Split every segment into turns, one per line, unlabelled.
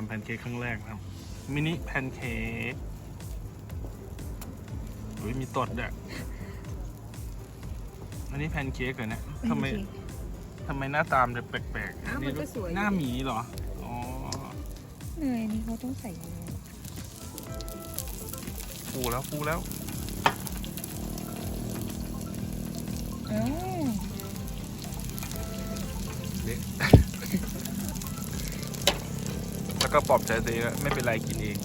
ทำแพนเค้กครั้งแรกนะครับมินิแพนเค้กอุ้ยมีตดด้วยอันนี้แพนเค้กเหรอเนี่ยทำไมทำไมหน้าตามจะแปลกๆ
อ้าวมันก็สวยอยู่
หน้าหมีเหรอ อ๋อ
เนยนี่เขาต้องใส่เนย
ฟูแล้วฟูแล้ว
อ้าว
แล้วก็ปลอบใจตัวเองว่าไม่เป็นไรกินเอง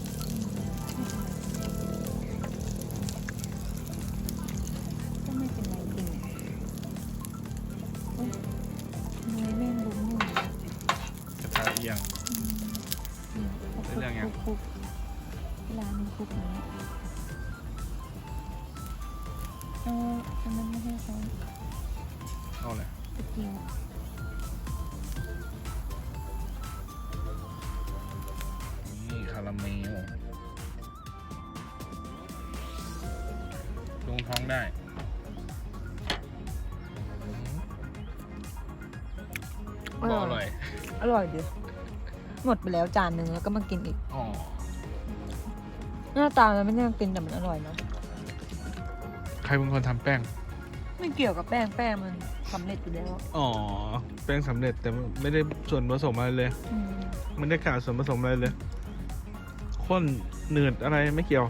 ก็ไม่เป็นไรจริงโอ๊ยเนยแม่งบุ้มหนุ่ม
กระทะเอียง
อืม
เป็นเรื่องไง
คลุกๆเวลามันคลุกอย่างนี้เอาอันนั้นไม่ให้เขา
เอา นี่คาราเมลลงท้องได้ก็อร่อย
อร่อยดีหมดไปแล้วจานหนึ่งแล้วก็มากินอีก
อ๋อ
หน้าตามันไม่น่ากินแต่มันอร่อยเนาะ
ใครเป็นคนทำแป้ง
ไม่เกี่ยวกับแป้งแป้งมันสำเร็จอยู่แล้ว
อ๋อ แป้งสำเร็จแต่ไม่ได้ส่วนผสมอะไรเลย
อืม
ไม่ได้ขาดส่วนผสมอะไรเลย ข้นหนืดอะไรไม่เกี่ยว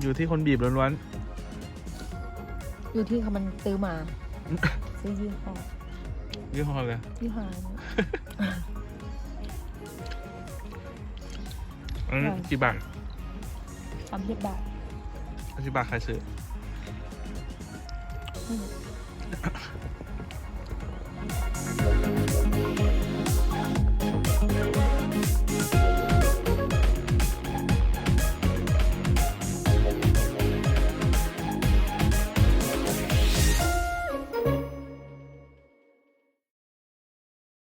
อยู่ที่คนบีบล้วน
อยู่ที่เขามันซื้อมา ซื้อยี่ห้อ
ๆยี่ห้อเลย
ยี่ห้อนี้
อันนี้
อร่อย
กี่บาท
สามสิบบาท
กี่บาทใครซื้อ
อืม